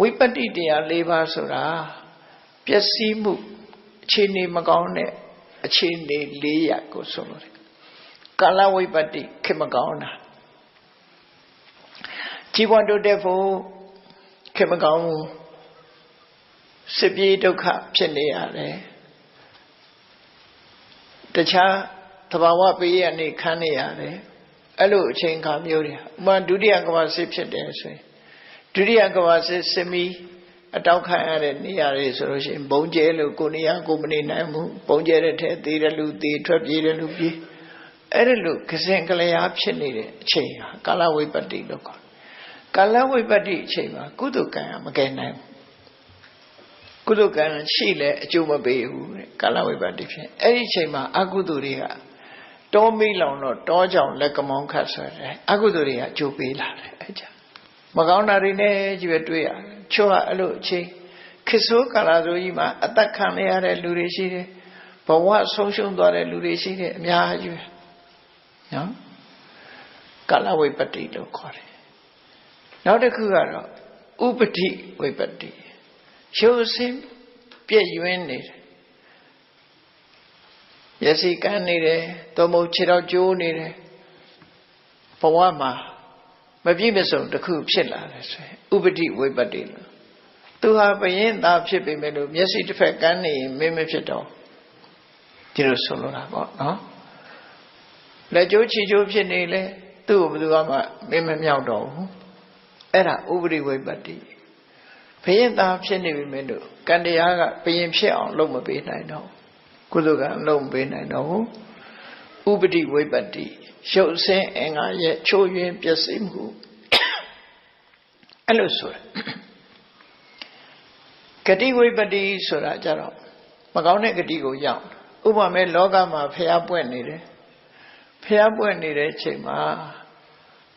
ဝိပတ္တိတရား၄ပါးဆိုတာပျက်စီးမှုအခြေအနေမကောင်းတဲ့အခြေအနေ၄ရပ်ကိုဆိုလို့တယ်ကာလဝိပတ္တိခင်မကောင်းတာជីវွန်တိုးတက်ဖို့ခင်မကောင်းဘူးစစ်ပြေးဒုက္ခဖြစ်နေရတယ်တခြားသဘာဝပေးရနေခံနေရတယ်အဲ့လိုအချိန်ခါမျိုးတွေဥမာဒုတိယကမ္ဘာစစ်ဖြစ်တယ်ဆိုရင် ဒုတိယကမ္ဘာစစ်စစ်မီအတောက်ခံရတဲ့နေရာတွေဆိုလို့ရှိရင်ဘုံကျဲလို့ကိုနေရာကိုမနေနိုင်ဘူးဘုံကျဲတဲ့ထဲသေးတယ်လူသေးထွက်ပြေးတယ်လူပြေးအဲ့ဒီလိုကစင်ကလျာဖြစ်နေတဲ့အချိန်ဟာကာလဝိပတ္တိလို့ခေါ်ကာလဝိပတ္တိအချိန်မှာကုသကံကမကယ်နိုင်ဘူးကုသကံရှိလဲအကျိုးမပေးဘူးတဲ့ကာလဝိပတ္တိဖြစ်အဲ့ဒီအချိန်မှာအကုသိုလ်တွေကတောမိလောင်တော့တောကြောင်လက်ကမောင်းခတ်ဆိုတယ်အကုသိုလ်တွေကအကျိုးပေးလာတယ်အဲ့ကြ မကောင်းတာတွေနဲ့ကြီးပဲတွေ့ရတယ်ချို့ကအဲ့လိုအချိန်ခစ်ဆိုးကာလဆိုကြီးမှာအသက်ခံရတဲ့လူတွေရှိတယ်ဘဝဆုံးရှုံးသွားတဲ့လူတွေရှိတယ်အများကြီးပဲနော်ကာလဝိပတ္တိလို့ခေါ်တယ်နောက်တစ်ခုကတော့ဥပတိဝိပတ္တိရုပ်ဆင်းပြည့်ယွင်းနေတယ်မျက်စိကန်းနေတယ်သို့မဟုတ်ခြေထောက်ကျိုးနေတယ်ဘဝမှာ မပြည့်မစုံတစ်ခုဖြစ်လာတယ်ဆိုရင်ဥပတိဝိပတ္တိလို့သူဟာဘယင်းသားဖြစ်ပေမဲ့လို့မျက်စိတစ်ဖက်ကန်းနေရင်မင်းမဖြစ်တော့ဒီလိုဆိုလိုတာပေါ့နော်လက်ကျိုးခြေကျိုးဖြစ်နေလေသူ့ကိုဘယ်သူမှမင်းမမြောက်တော့ဘူးအဲ့ဒါဥပတိဝိပတ္တိဘယင်းသားဖြစ်နေပြီမဲ့လို့ကံတရားကဘယင်းဖြစ်အောင်လုပ်မပေးနိုင်တော့ကုသကအလုံးမပေးနိုင်တော့ဘူး ဥပတိဝိပတ္တိရုပ်ဆင်းအင်္ဂါရဲ့ချိုးယွင်းပျက်စီးမှုအဲ့လိုဆိုရဂတိဝိပတ္တိဆိုတာကြတော့မကောင်းတဲ့ဂတိကိုရောက်ဥပမာလောကမှာဖျားပွက်နေတယ်ဖျားပွက်နေတဲ့အချိန်မှာ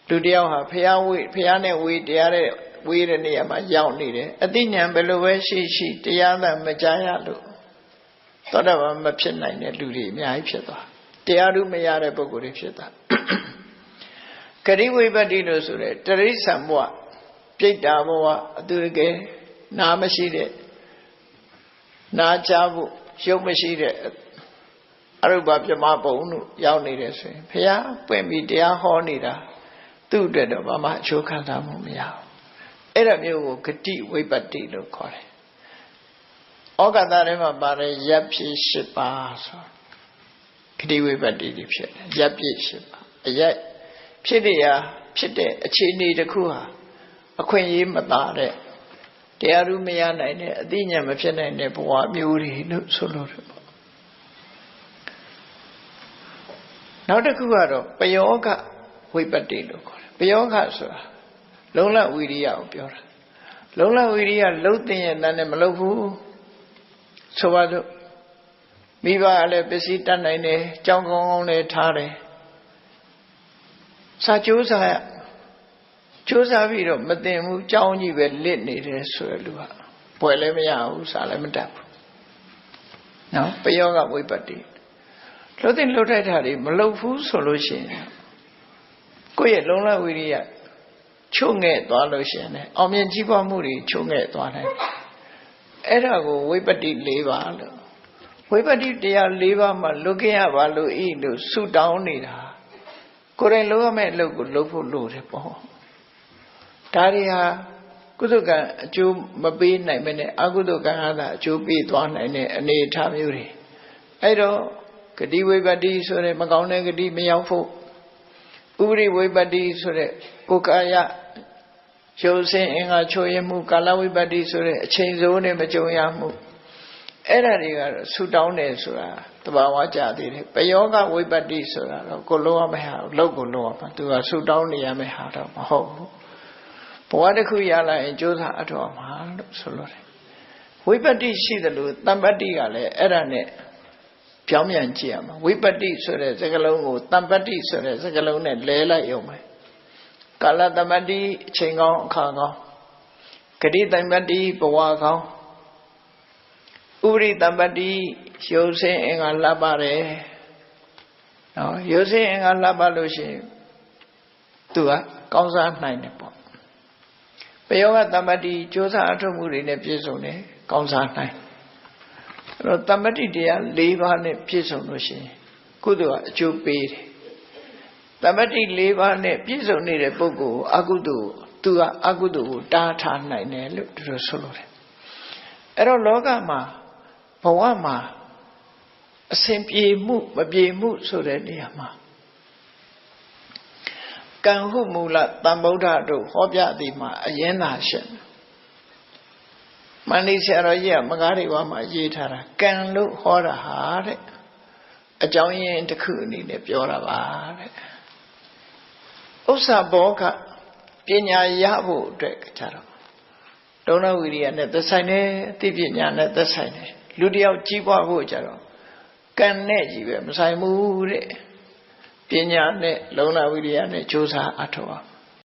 လူတယောက်ဟာဖျားဝေးဖျားနဲ့ဝေးတရားတဲ့ဝေးတဲ့နေရာမှာရောက်နေတယ်အသိဉာဏ်ဘယ်လိုပဲရှိရှိတရားသာမကြားရလို့သောတာပန်မဖြစ်နိုင်တဲ့လူတွေအများကြီးဖြစ်သွား တရားဓုမရတဲ့ပုဂ္ဂိုလ်တွေဖြစ်သွားဂရိဝိပတ္တိလို့ဆိုတဲ့တရိစ္ဆာန်ဘဝပြိတ္တာဘဝအတူတကယ်နာမရှိတဲ့နာချဖို့ရုပ်မရှိတဲ့အရုပပြမဘုံတို့ရောက်နေတယ်ဆိုရင်ဘုရားပွင့်ပြီးတရားဟောနေတာသူ့အတွက်တော့ဘာမှအချိုးခံစားမှုမရဘူးအဲ့ဒါမျိုးကိုဂတိဝိပတ္တိလို့ခေါ်တယ်ဩဃတာထဲမှာပါတယ်ရပ်ဖြစ်၈ပါးဆို ဂတိဝိပတ္တိတွေဖြစ်တယ်ရပ်ပြည့်၈ပါးအရက်ဖြစ်တရားဖြစ်တဲ့အခြေအနေတစ်ခုဟာအခွင့်အရေးမသာတဲ့တရားဥမရနိုင်တဲ့အသိဉာဏ်မဖြစ်နိုင်တဲ့ဘဝမျိုးတွေလို့ဆိုလို့တယ်ပေါ့နောက်တစ်ခုကတော့ပယောဂဝိပတ္တိလို့ခေါ်တယ်ပယောဂဆိုတာလုံလဝိရိယကိုပြောတာလုံလဝိရိယလှုပ်တဲ့ရဲ့တန်းနဲ့မလှုပ်ဘူးဆိုပါတော့ မိဘကလည်းပစ္စည်းတတ်နိုင်တယ်ကြောင်းကောင်းကောင်းလည်းထားတယ်စာကြိုးစားရကြိုးစားပြီးတော့မတင်ဘူးကြောင်းကြီးပဲလစ်နေတယ်ဆိုရလူကဘွယ်လည်းမရဘူးစာလည်းမတတ်ဘူးနော်ပယောကဝိပတ္တိလှုပ်တဲ့လှုပ်ထိုက်တာတွေမလှုပ်ဘူးဆိုလို့ရှိရင်ကိုယ့်ရဲ့လုံလဝိရိယချုံငဲ့သွားလို့ရှိရင်အောင်မြင်ကြီးပွားမှုတွေချုံငဲ့သွားနိုင်တယ်အဲ့ဒါကိုဝိပတ္တိ၄ပါးလို့ ဝိပတ္တိတရား၄ပါးမှာလွတ်ခဲ့ရပါလို့ဤလို့ဆုတောင်းနေတာကိုယ်တိုင်လုပ်ရမယ့်အလုပ်ကိုလုပ်ဖို့လိုတယ်ပေါ့ဒါတွေဟာကုသကံအကျိုးမပေးနိုင်မနဲ့အကုသကံဟာအကျိုးပေးသွားနိုင်တဲ့အနေအထားမျိုးတွေအဲ့တော့ဂတိဝိပတ္တိဆိုတဲ့မကောင်းတဲ့ဂတိမရောက်ဖို့ဥပရိဝိပတ္တိဆိုတဲ့ကိုယ်ကာယရုပ်ဆင်းအင်္ဂါချိုးရမှုကာလဝိပတ္တိဆိုတဲ့အချိန်စိုးနဲ့မကြုံရမှု အဲ့ဒါတွေကတော့ဆူတောင်းတယ်ဆိုတာတဘာဝကြသေးတယ်ပယောဂဝိပတ္တိဆိုတာတော့ကိုလုံးရမယ့်ဟာလောက်ကိုလုံးရမှာသူကဆူတောင်းနေရမယ့်ဟာတော့မဟုတ်ဘူးဘဝတစ်ခုရလာရင်ကြိုးစားအထောက်မှာလို့ဆိုလို့တယ်ဝိပတ္တိရှိတယ်လို့တမ္ပတ္တိကလည်းအဲ့ဒါနဲ့ပြောင်းပြန်ကြည့်ရမှာဝိပတ္တိဆိုတဲ့စကားလုံးကိုတမ္ပတ္တိဆိုတဲ့စကားလုံးနဲ့လဲလိုက်ရုံပဲကာလသမတ္တိအချိန်ကောင်းအခါကောင်းဂတိတမ္ပတ္တိဘဝကောင်း ဥရိတမ္ပတ္တိရုပ်ဆင်းအင်္ဂါလှပ်ပါတယ်နော်ရုပ်ဆင်းအင်္ဂါလှပ်ပါလို့ရှိရင်သူကကောင်းစားနိုင်တယ်ပေါ့ဘပယောဂတမ္ပတိစ조사အထုတ်မှုတွေနဲ့ပြည့်စုံတယ်ကောင်းစားနိုင်အဲ့တော့တမ္ပတိတရား၄ပါးနဲ့ပြည့်စုံလို့ရှိရင်ကုသိုလ်ကအကျိုးပေးတယ်တမ္ပတိ၄ပါးနဲ့ပြည့်စုံနေတဲ့ပုဂ္ဂိုလ်အကုသိုလ်သူကအကုသိုလ်ကိုတားထားနိုင်တယ်လို့သူတို့ဆိုလို့တယ်အဲ့တော့လောကမှာ ဘဝမှာအစဉ်ပြေမှုမပြေမှုဆိုတဲ့နေရာမှာကံဟုမူလတန်ဗုဒ္ဓတို့ဟောပြသည်မှာအရင်သာရှင်မန္တိဆရာတော်ကြီးကမကားတွေဝါမှာရေးထားတာကံလို့ဟောတာဟာတဲ့အကြောင်းရင်းတစ်ခုအနေနဲ့ပြောတာပါတဲ့ဥစ္စာဘောကပညာရဖို့အတွက်ကြတော့ဒုဏဝိရိယနဲ့သက်ဆိုင်တယ်အသိပညာနဲ့သက်ဆိုင်တယ် လူတယောက်ကြီးပွားဖို့ကြတော့ကံနဲ့ကြီးပဲမဆိုင်ဘူးတဲ့ပညာနဲ့လုံလဝိရိယနဲ့ကြိုးစားအထောက်အောင်